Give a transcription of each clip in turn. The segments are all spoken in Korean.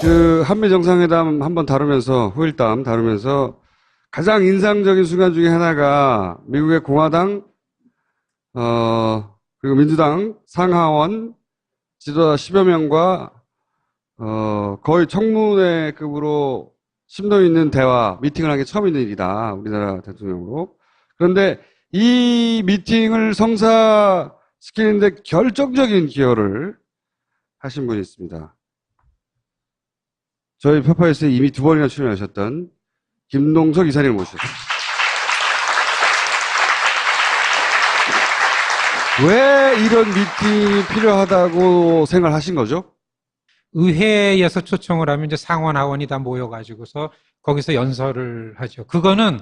그 한미 정상회담 한번 다루면서 후일담 다루면서 가장 인상적인 순간 중에 하나가 미국의 공화당 어 그리고 민주당 상하원 지도자 10여 명과 어 거의 청문회급으로 심도 있는 대화 미팅을 한 게 처음 있는 일이다 우리나라 대통령으로 그런데 이 미팅을 성사시키는데 결정적인 기여를 하신 분이 있습니다. 저희 페퍼에스에 이미 두 번이나 출연하셨던 김동석 이사님을 모셨습니다. 왜 이런 미팅이 필요하다고 생각하신 거죠? 의회에서 초청을 하면 이제 상원 하원이 다 모여가지고서 거기서 연설을 하죠. 그거는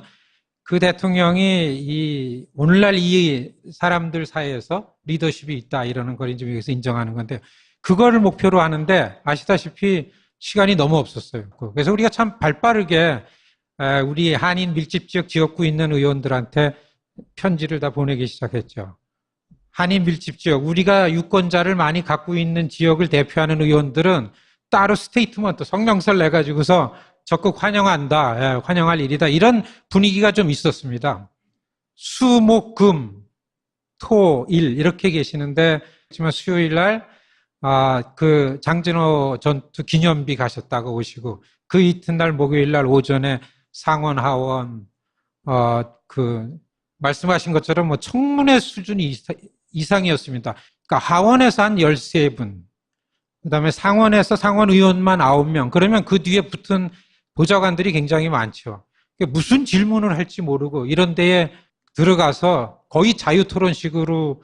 그 대통령이 이 오늘날 이 사람들 사이에서 리더십이 있다 이러는 걸 이제 여기서 인정하는 건데 그거를 목표로 하는데 아시다시피 시간이 너무 없었어요. 그래서 우리가 참 발빠르게 에, 우리 한인 밀집 지역 지역구 있는 의원들한테 편지를 다 보내기 시작했죠. 한인 밀집 지역, 우리가 유권자를 많이 갖고 있는 지역을 대표하는 의원들은 따로 스테이트먼트, 성명서를 내가지고서 적극 환영한다, 예, 환영할 일이다. 이런 분위기가 좀 있었습니다. 수, 목, 금, 토, 일, 이렇게 계시는데, 하지만 수요일 날, 아, 그 장진호 전투 기념비 가셨다가 오시고, 그 이튿날 목요일 날 오전에 상원, 하원, 어, 그, 말씀하신 것처럼 뭐 청문회 수준이 이상이었습니다. 그러니까 하원에서 한 13분, 그 다음에 상원에서 상원 의원만 9명, 그러면 그 뒤에 붙은 보좌관들이 굉장히 많죠. 무슨 질문을 할지 모르고 이런 데에 들어가서 거의 자유 토론식으로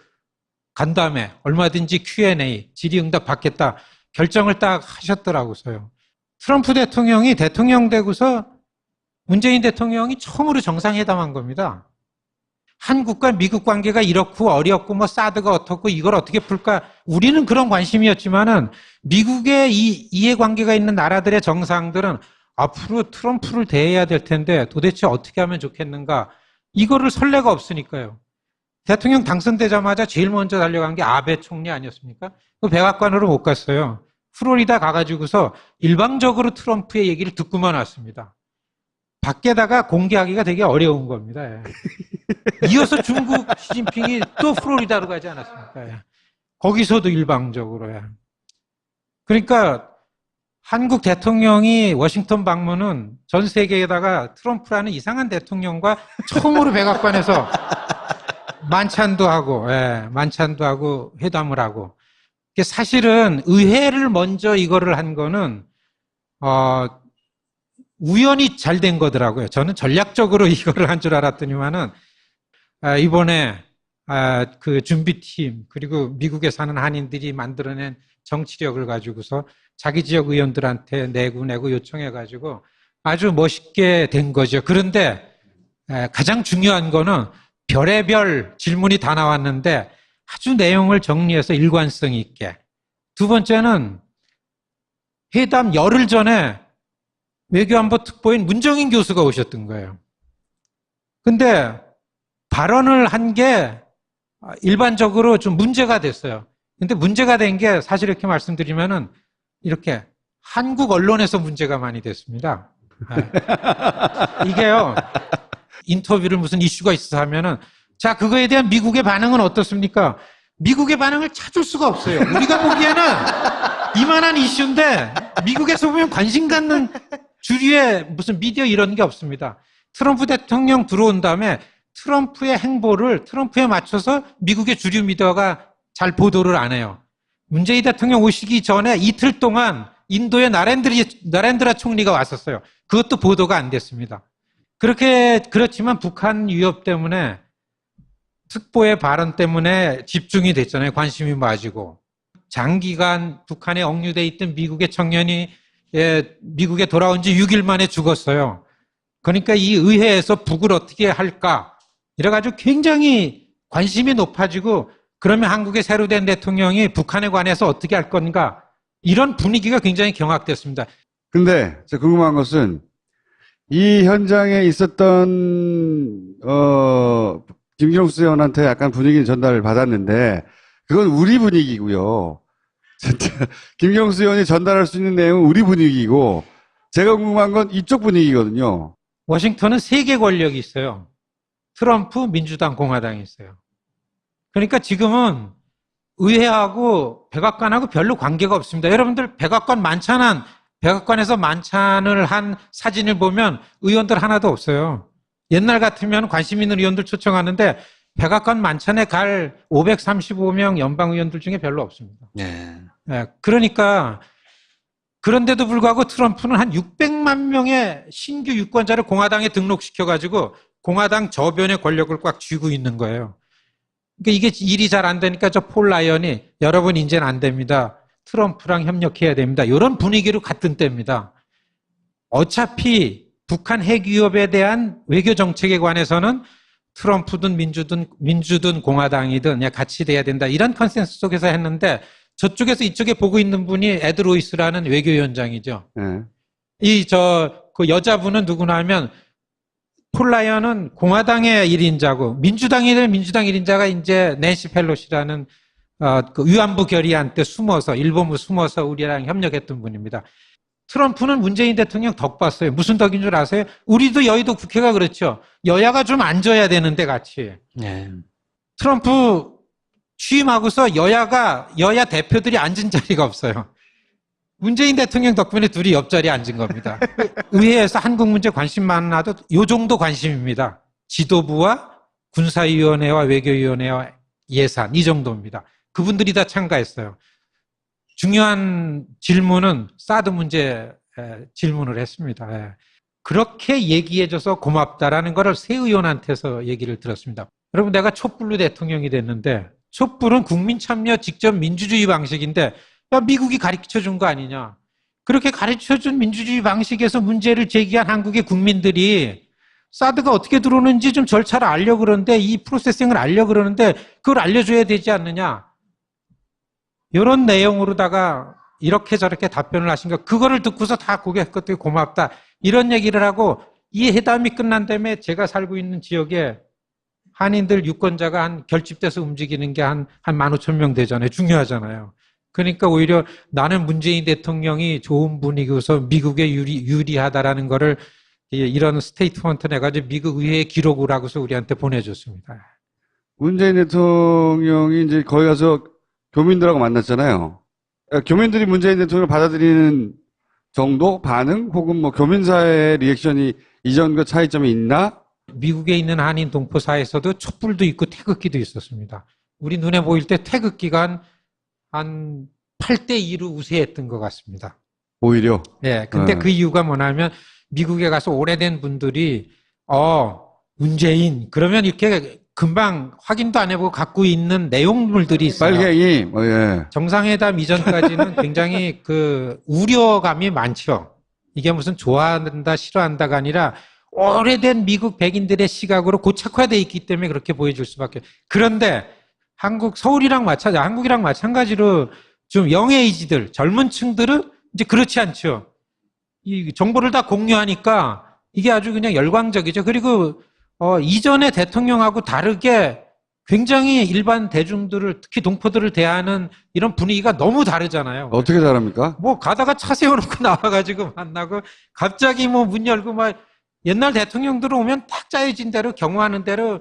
간 다음에 얼마든지 Q&A, 질의응답 받겠다 결정을 딱 하셨더라고서요. 트럼프 대통령이 대통령 되고서 문재인 대통령이 처음으로 정상회담한 겁니다. 한국과 미국 관계가 이렇고 어렵고 뭐 사드가 어떻고 이걸 어떻게 풀까? 우리는 그런 관심이었지만은 미국의 이 이해관계가 있는 나라들의 정상들은 앞으로 트럼프를 대해야 될 텐데 도대체 어떻게 하면 좋겠는가? 이거를 설레가 없으니까요. 대통령 당선되자마자 제일 먼저 달려간 게 아베 총리 아니었습니까? 그 백악관으로 못 갔어요. 플로리다 가가지고서 일방적으로 트럼프의 얘기를 듣고만 왔습니다. 밖에다가 공개하기가 되게 어려운 겁니다. 예. 이어서 중국 시진핑이 또 플로리다로 가지 않았습니까? 예. 거기서도 일방적으로. 예. 그러니까 한국 대통령이 워싱턴 방문은 전 세계에다가 트럼프라는 이상한 대통령과 처음으로 백악관에서 만찬도 하고, 예, 만찬도 하고 회담을 하고. 사실은 의회를 먼저 이거를 한 거는 어, 우연히 잘 된 거더라고요. 저는 전략적으로 이거를 한 줄 알았더니만은 아, 이번에 아, 그 준비팀 그리고 미국에 사는 한인들이 만들어낸 정치력을 가지고서 자기 지역 의원들한테 내고 내고 요청해 가지고 아주 멋있게 된 거죠. 그런데 에, 가장 중요한 거는 별의별 질문이 다 나왔는데 아주 내용을 정리해서 일관성 있게. 두 번째는 회담 열흘 전에 외교안보 특보인 문정인 교수가 오셨던 거예요. 근데 발언을 한 게 일반적으로 좀 문제가 됐어요. 근데 문제가 된 게 사실 이렇게 말씀드리면은 이렇게 한국 언론에서 문제가 많이 됐습니다. 네. 이게요. 인터뷰를 무슨 이슈가 있어 하면은 자, 그거에 대한 미국의 반응은 어떻습니까? 미국의 반응을 찾을 수가 없어요. 우리가 보기에는 이만한 이슈인데 미국에서 보면 관심 갖는 주류의 무슨 미디어 이런 게 없습니다. 트럼프 대통령 들어온 다음에 트럼프의 행보를 트럼프에 맞춰서 미국의 주류 미디어가 잘 보도를 안 해요. 문재인 대통령 오시기 전에 이틀 동안 인도의 나렌드라 총리가 왔었어요. 그것도 보도가 안 됐습니다. 그렇게, 그렇지만 북한 위협 때문에 특보의 발언 때문에 집중이 됐잖아요. 관심이 맞이고. 장기간 북한에 억류돼 있던 미국의 청년이 예, 미국에 돌아온 지 6일 만에 죽었어요. 그러니까 이 의회에서 북을 어떻게 할까? 이래가지고 굉장히 관심이 높아지고 그러면 한국의 새로 된 대통령이 북한에 관해서 어떻게 할 건가? 이런 분위기가 굉장히 경악됐습니다. 근데 제가 궁금한 것은 이 현장에 있었던 어 김경수 의원한테 약간 분위기 전달을 받았는데 그건 우리 분위기고요. 김경수 의원이 전달할 수 있는 내용은 우리 분위기고 제가 궁금한 건 이쪽 분위기거든요. 워싱턴은 세계 권력이 있어요. 트럼프, 민주당, 공화당이 있어요. 그러니까 지금은 의회하고 백악관하고 별로 관계가 없습니다. 여러분들 백악관 만찬한 백악관에서 만찬을 한 사진을 보면 의원들 하나도 없어요. 옛날 같으면 관심 있는 의원들 초청하는데 백악관 만찬에 갈 535명 연방 의원들 중에 별로 없습니다. 네. 예, 그러니까 그런데도 불구하고 트럼프는 한 600만 명의 신규 유권자를 공화당에 등록시켜 가지고 공화당 저변의 권력을 꽉 쥐고 있는 거예요. 그러니까 이게 일이 잘 안 되니까 저 폴 라이언이 여러분 이제는 안 됩니다. 트럼프랑 협력해야 됩니다. 이런 분위기로 갔던 때입니다. 어차피 북한 핵 위협에 대한 외교 정책에 관해서는 트럼프든 민주든 민주든 공화당이든 같이 돼야 된다. 이런 컨센서스 속에서 했는데 저쪽에서 이쪽에 보고 있는 분이 에드 로이스라는 외교위원장이죠. 예. 이저 그 여자분은 누구나 하면 폴라이언은 공화당의 1인자고 민주당이든 민주당 1인자가 이제 낸시 펠로시라는 어, 그 위안부 결의안 때 숨어서 일본부 숨어서 우리랑 협력했던 분입니다. 트럼프는 문재인 대통령 덕 봤어요. 무슨 덕인 줄 아세요? 우리도 여의도 국회가 그렇죠. 여야가 좀 앉아야 되는데 같이. 네. 트럼프 취임하고서 여야가 여야 대표들이 앉은 자리가 없어요. 문재인 대통령 덕분에 둘이 옆자리에 앉은 겁니다. 의회에서 한국 문제 관심 많아도 요 정도 관심입니다. 지도부와 군사위원회와 외교위원회와 예산 이 정도입니다. 그분들이 다 참가했어요. 중요한 질문은 사드 문제 에, 질문을 했습니다. 예. 그렇게 얘기해줘서 고맙다라는 것을 새 의원한테서 얘기를 들었습니다. 여러분 내가 촛불로 대통령이 됐는데 촛불은 국민 참여 직접 민주주의 방식인데 야 미국이 가르쳐 준 거 아니냐. 그렇게 가르쳐 준 민주주의 방식에서 문제를 제기한 한국의 국민들이 사드가 어떻게 들어오는지 좀 절차를 알려 그러는데 이 프로세싱을 알려 그러는데 그걸 알려줘야 되지 않느냐. 이런 내용으로다가 이렇게 저렇게 답변을 하신 거 그거를 듣고서 다 끄덕이 고맙다. 이런 얘기를 하고 이 회담이 끝난 다음에 제가 살고 있는 지역에 한인들 유권자가 한 결집돼서 움직이는 게 한한만 오천 명 되잖아요. 중요하잖아요. 그러니까 오히려 나는 문재인 대통령이 좋은 분이고서 미국에 유리 유리하다라는 거를 이- 이런 스테이트먼트 내가지고 미국 의회에 기록을 하고서 우리한테 보내줬습니다. 문재인 대통령이 이제 거기 가서 교민들하고 만났잖아요. 그러니까 교민들이 문재인 대통령을 받아들이는 정도, 반응, 혹은 뭐 교민사회의 리액션이 이전과 차이점이 있나? 미국에 있는 한인 동포사에서도 촛불도 있고 태극기도 있었습니다. 우리 눈에 보일 때 태극기가 한, 한 8대 2로 우세했던 것 같습니다. 오히려. 예. 근데 네. 그 이유가 뭐냐면 미국에 가서 오래된 분들이 어, 문재인 그러면 이렇게 금방 확인도 안 해보고 갖고 있는 내용물들이 있어요. 빨갱이, 뭐, 예. 정상회담 이전까지는 굉장히 그 우려감이 많죠. 이게 무슨 좋아한다, 싫어한다가 아니라 오래된 미국 백인들의 시각으로 고착화되어 있기 때문에 그렇게 보여줄 수밖에. 그런데 한국, 서울이랑 마찬가지, 한국이랑 마찬가지로 좀 영에이지들, 젊은 층들은 이제 그렇지 않죠. 이 정보를 다 공유하니까 이게 아주 그냥 열광적이죠. 그리고 어, 이전의 대통령하고 다르게 굉장히 일반 대중들을 특히 동포들을 대하는 이런 분위기가 너무 다르잖아요. 어떻게 잘합니까? 뭐 가다가 차 세워놓고 나와가지고 만나고 갑자기 뭐 문 열고 막 옛날 대통령들 오면 딱 짜여진 대로 경호하는 대로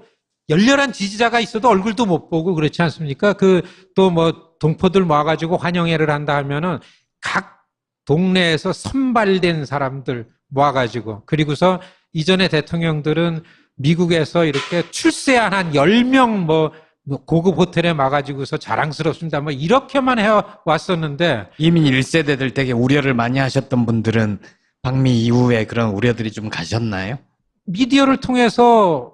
열렬한 지지자가 있어도 얼굴도 못 보고 그렇지 않습니까? 그 또 뭐 동포들 모아가지고 환영회를 한다 하면은 각 동네에서 선발된 사람들 모아가지고 그리고서 이전의 대통령들은 미국에서 이렇게 출세한 한 10명 뭐 고급 호텔에 막아지고서 자랑스럽습니다. 뭐 이렇게만 해왔었는데 이민 1세대들 되게 우려를 많이 하셨던 분들은 방미 이후에 그런 우려들이 좀 가셨나요? 미디어를 통해서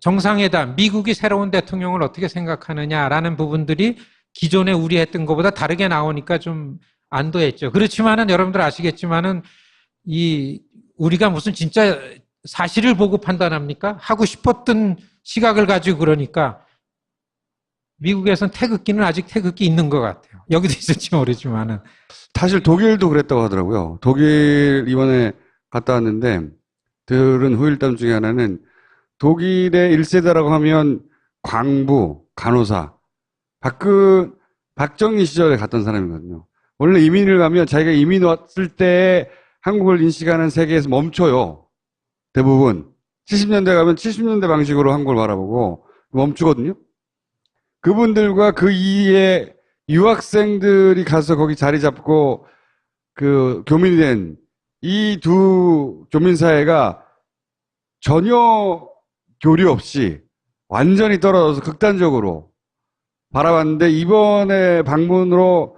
정상회담, 미국이 새로운 대통령을 어떻게 생각하느냐라는 부분들이 기존에 우려했던 것보다 다르게 나오니까 좀 안도했죠. 그렇지만은 여러분들 아시겠지만은 이 우리가 무슨 진짜 사실을 보고 판단합니까? 하고 싶었던 시각을 가지고 그러니까 미국에선 태극기는 아직 태극기 있는 것 같아요. 여기도 있을지 모르지만은 사실 독일도 그랬다고 하더라고요. 독일 이번에 갔다 왔는데 들은 후일담 중에 하나는 독일의 1세대라고 하면 광부, 간호사. 박근, 박정희 시절에 갔던 사람이거든요. 원래 이민을 가면 자기가 이민 왔을 때 한국을 인식하는 세계에서 멈춰요. 대부분. 70년대 가면 70년대 방식으로 한국을 바라보고 멈추거든요. 그분들과 그 이에 유학생들이 가서 거기 자리 잡고 그 교민이 된 이 두 교민 사회가 전혀 교류 없이 완전히 떨어져서 극단적으로 바라봤는데 이번에 방문으로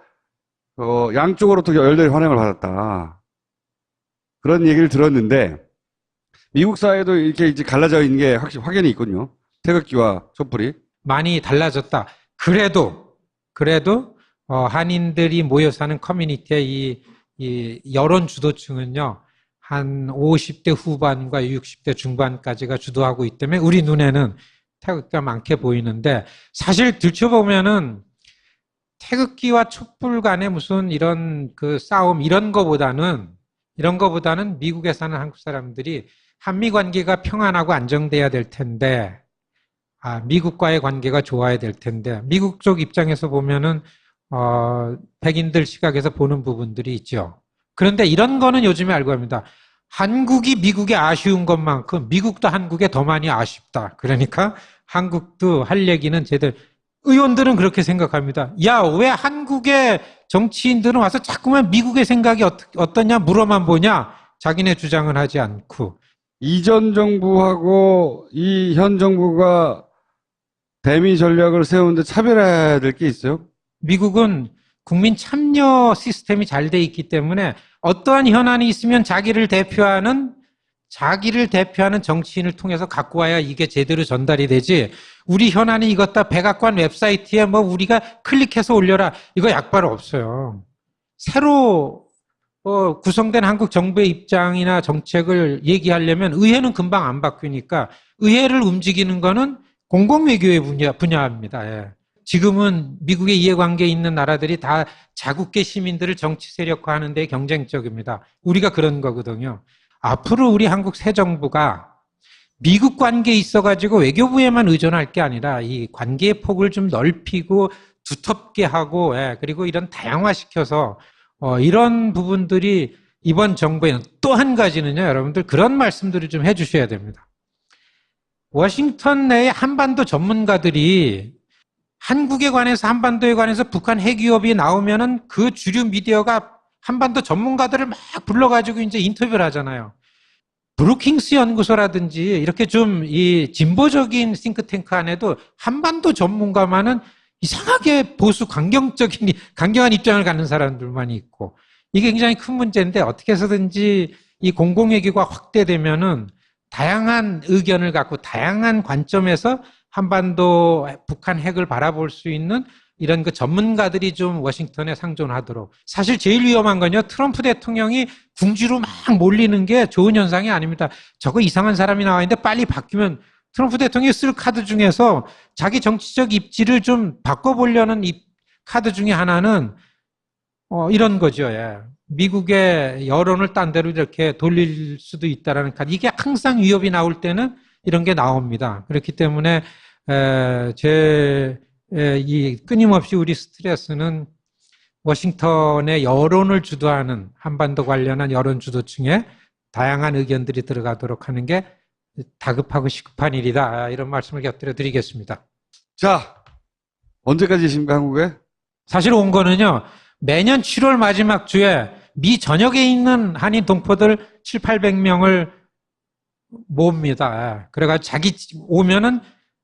어, 양쪽으로부터 열렬히 환영을 받았다. 그런 얘기를 들었는데 미국 사회도 이렇게 이제 갈라져 있는 게 확실히 확연히 있군요. 태극기와 촛불이. 많이 달라졌다. 그래도 그래도 어, 한인들이 모여 사는 커뮤니티의 이, 이 여론 주도층은요. 한 50대 후반과 60대 중반까지가 주도하고 있기 때문에 우리 눈에는 태극기가 많게 보이는데 사실 들춰보면은 태극기와 촛불 간의 무슨 이런 그 싸움 이런 거보다는 이런 거보다는 미국에 사는 한국 사람들이 한미 관계가 평안하고 안정돼야 될 텐데 아, 미국과의 관계가 좋아야 될 텐데 미국 쪽 입장에서 보면은 어, 백인들 시각에서 보는 부분들이 있죠. 그런데 이런 거는 요즘에 알고 합니다. 한국이 미국에 아쉬운 것만큼 미국도 한국에 더 많이 아쉽다. 그러니까 한국도 할 얘기는 제대로 의원들은 그렇게 생각합니다. 야, 왜 한국의 정치인들은 와서 자꾸만 미국의 생각이 어떠, 어떠냐 물어만 보냐? 자기네 주장은 하지 않고 이전 정부하고 이 현 정부가 대미 전략을 세우는데 차별해야 될 게 있어요? 미국은 국민 참여 시스템이 잘 돼 있기 때문에 어떠한 현안이 있으면 자기를 대표하는 자기를 대표하는 정치인을 통해서 갖고 와야 이게 제대로 전달이 되지. 우리 현안이 이것다 백악관 웹사이트에 뭐 우리가 클릭해서 올려라. 이거 약발 없어요. 새로 어, 구성된 한국 정부의 입장이나 정책을 얘기하려면 의회는 금방 안 바뀌니까 의회를 움직이는 거는 공공외교의 분야, 분야입니다. 예. 지금은 미국의 이해관계에 있는 나라들이 다 자국계 시민들을 정치 세력화하는 데 경쟁적입니다. 우리가 그런 거거든요. 앞으로 우리 한국 새 정부가 미국 관계에 있어가지고 외교부에만 의존할 게 아니라 이 관계의 폭을 좀 넓히고 두텁게 하고, 예, 그리고 이런 다양화시켜서 어, 이런 부분들이 이번 정부에는 또 한 가지는요, 여러분들 그런 말씀들을 좀 해주셔야 됩니다. 워싱턴 내에 한반도 전문가들이 한국에 관해서 한반도에 관해서 북한 핵위협이 나오면은 그 주류 미디어가 한반도 전문가들을 막 불러가지고 이제 인터뷰를 하잖아요. 브루킹스 연구소라든지 이렇게 좀 이 진보적인 싱크탱크 안에도 한반도 전문가만은 이상하게 보수 강경적인 강경한 입장을 갖는 사람들만 있고 이게 굉장히 큰 문제인데 어떻게 해서든지 이 공공외교가 확대되면은 다양한 의견을 갖고 다양한 관점에서 한반도 북한 핵을 바라볼 수 있는 이런 그 전문가들이 좀 워싱턴에 상존하도록. 사실 제일 위험한 건요, 트럼프 대통령이 궁지로 막 몰리는 게 좋은 현상이 아닙니다. 저거 이상한 사람이 나와 있는데 빨리 바뀌면 트럼프 대통령이 쓸 카드 중에서 자기 정치적 입지를 좀 바꿔보려는 입 카드 중에 하나는 어, 이런 거죠. 예. 미국의 여론을 딴 데로 이렇게 돌릴 수도 있다라는 카드. 이게 항상 위협이 나올 때는 이런 게 나옵니다. 그렇기 때문에 에, 제, 에, 이 끊임없이 우리 스트레스는 워싱턴의 여론을 주도하는 한반도 관련한 여론 주도층에 다양한 의견들이 들어가도록 하는 게 다급하고 시급한 일이다. 이런 말씀을 곁들여 드리겠습니다. 자, 언제까지 계십니까, 한국에? 사실 온 거는요, 매년 7월 마지막 주에 미 전역에 있는 한인 동포들 7, 800명을 모읍니다. 그래가지고 자기, 오면은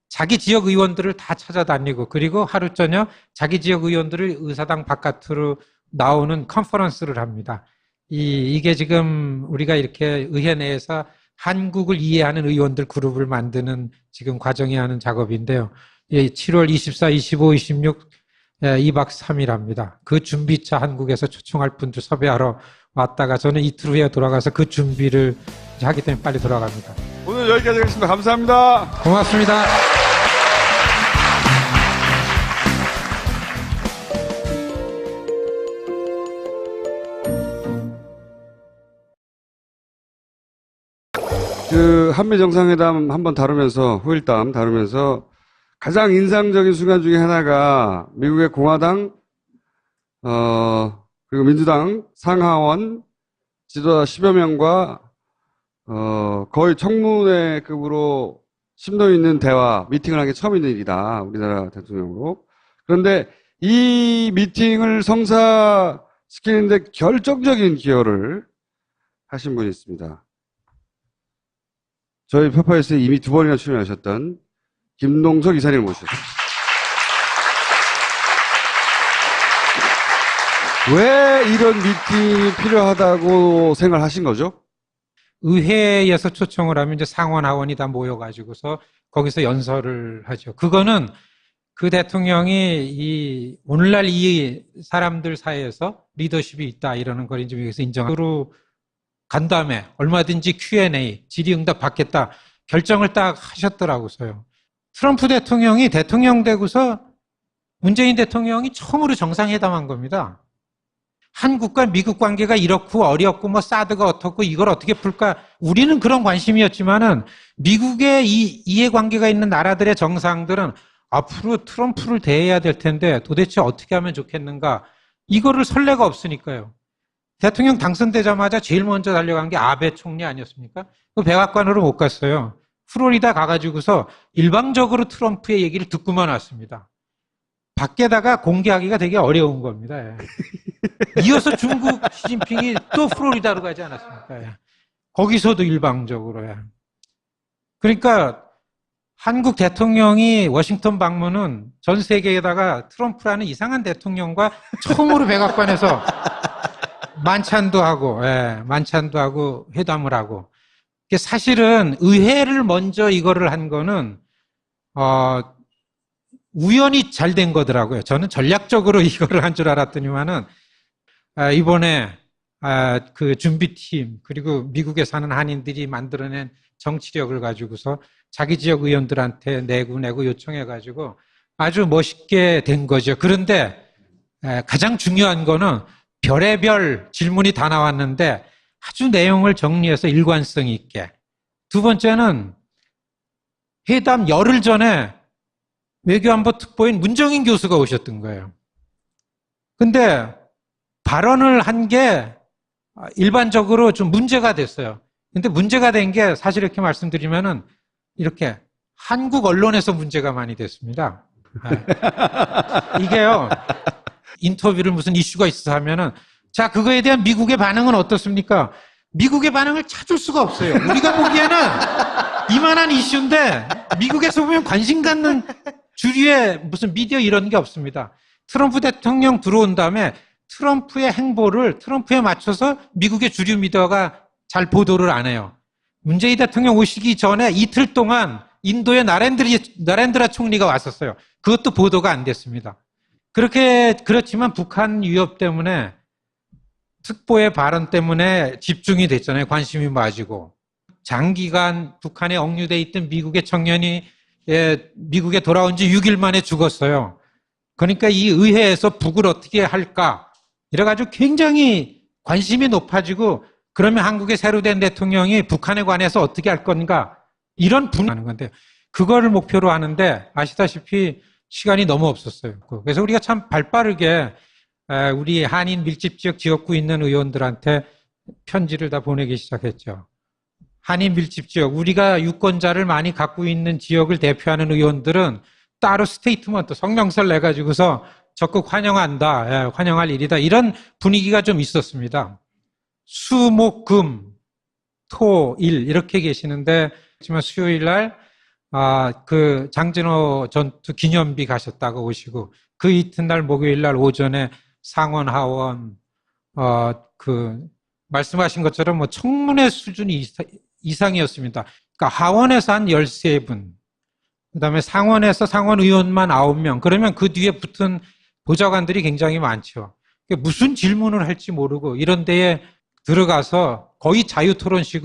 자기 지역 의원들을 다 찾아다니고, 그리고 하루 저녁 자기 지역 의원들을 의사당 바깥으로 나오는 컨퍼런스를 합니다. 이, 이게 지금 우리가 이렇게 의회 내에서 한국을 이해하는 의원들 그룹을 만드는 지금 과정이 하는 작업인데요. 예, 7월 24, 25, 26, 예, 2박 3일 합니다. 그 준비차 한국에서 초청할 분들 섭외하러 왔다가 저는 이틀 후에 돌아가서 그 준비를 하기 때문에 빨리 돌아갑니다. 오늘 여기까지 하겠습니다. 감사합니다. 고맙습니다. 그 한미 정상회담 한번 다루면서 후일담 다루면서 가장 인상적인 순간 중에 하나가 미국의 공화당 어, 그리고 민주당 상하원 지도자 10여 명과 어, 거의 청문회급으로 심도 있는 대화, 미팅을 한 게 처음 있는 일이다. 우리나라 대통령으로. 그런데 이 미팅을 성사시키는데 결정적인 기여를 하신 분이 있습니다. 저희 페퍼에스에 이미 두 번이나 출연하셨던 김동석 이사님을 모셨습니다. 왜 이런 미팅이 필요하다고 생각하신 거죠? 의회에서 초청을 하면 이제 상원 하원이 다 모여가지고서 거기서 연설을 하죠. 그거는 그 대통령이 이 오늘날 이 사람들 사이에서 리더십이 있다 이러는 걸 이제 여기서 인정하고 간 다음에 얼마든지 Q&A 질의응답 받겠다 결정을 딱 하셨더라고서요. 트럼프 대통령이 대통령 되고서 문재인 대통령이 처음으로 정상회담한 겁니다. 한국과 미국 관계가 이렇고 어렵고 뭐 사드가 어떻고 이걸 어떻게 풀까? 우리는 그런 관심이었지만은 미국의 이 이해관계가 있는 나라들의 정상들은 앞으로 트럼프를 대해야 될 텐데 도대체 어떻게 하면 좋겠는가? 이거를 설레가 없으니까요. 대통령 당선되자마자 제일 먼저 달려간 게 아베 총리 아니었습니까? 그 백악관으로 못 갔어요. 플로리다 가가지고서 일방적으로 트럼프의 얘기를 듣고만 왔습니다. 밖에다가 공개하기가 되게 어려운 겁니다. 예. 이어서 중국 시진핑이 또 플로리다로 가지 않았습니까? 예. 거기서도 일방적으로. 예. 그러니까 한국 대통령이 워싱턴 방문은 전 세계에다가 트럼프라는 이상한 대통령과 처음으로 백악관에서 만찬도 하고, 예, 만찬도 하고 회담을 하고. 사실은 의회를 먼저 이거를 한 거는 어, 우연히 잘 된 거더라고요. 저는 전략적으로 이거를 한 줄 알았더니만은 아, 이번에 아, 그 준비팀 그리고 미국에 사는 한인들이 만들어낸 정치력을 가지고서 자기 지역 의원들한테 내고 내고 요청해 가지고 아주 멋있게 된 거죠. 그런데 에, 가장 중요한 거는 별의별 질문이 다 나왔는데 아주 내용을 정리해서 일관성 있게. 두 번째는 회담 열흘 전에 외교안보 특보인 문정인 교수가 오셨던 거예요. 근데 발언을 한 게 일반적으로 좀 문제가 됐어요. 근데 문제가 된 게 사실 이렇게 말씀드리면은 이렇게 한국 언론에서 문제가 많이 됐습니다. 네. 이게요. 인터뷰를 무슨 이슈가 있어 하면은 자, 그거에 대한 미국의 반응은 어떻습니까? 미국의 반응을 찾을 수가 없어요. 우리가 보기에는 이만한 이슈인데 미국에서 보면 관심 갖는 주류의 무슨 미디어 이런 게 없습니다. 트럼프 대통령 들어온 다음에 트럼프의 행보를 트럼프에 맞춰서 미국의 주류 미디어가 잘 보도를 안 해요. 문재인 대통령 오시기 전에 이틀 동안 인도의 나렌드라 총리가 왔었어요. 그것도 보도가 안 됐습니다. 그렇게, 그렇지만 북한 위협 때문에 특보의 발언 때문에 집중이 됐잖아요. 관심이 맞이고. 장기간 북한에 억류돼 있던 미국의 청년이 예, 미국에 돌아온 지 6일 만에 죽었어요. 그러니까 이 의회에서 북을 어떻게 할까? 이래가지고 굉장히 관심이 높아지고 그러면 한국의 새로 된 대통령이 북한에 관해서 어떻게 할 건가? 이런 분이 하는 건데 그거를 목표로 하는데 아시다시피 시간이 너무 없었어요. 그래서 우리가 참 발빠르게 우리 한인 밀집 지역 지역구 있는 의원들한테 편지를 다 보내기 시작했죠. 한인 밀집 지역, 우리가 유권자를 많이 갖고 있는 지역을 대표하는 의원들은 따로 스테이트먼트, 성명서를 내가지고서 적극 환영한다, 예, 환영할 일이다. 이런 분위기가 좀 있었습니다. 수, 목, 금, 토, 일, 이렇게 계시는데, 하지만 수요일 날, 아, 그 장진호 전투 기념비 가셨다가 오시고, 그 이튿날 목요일 날 오전에 상원, 하원, 어, 그, 말씀하신 것처럼 뭐 청문회 수준이 이상이었습니다. 그러니까 하원에서 한 13분, 그 다음에 상원에서 상원 의원만 9명, 그러면 그 뒤에 붙은 보좌관들이 굉장히 많죠. 무슨 질문을 할지 모르고 이런 데에 들어가서 거의 자유 토론식으로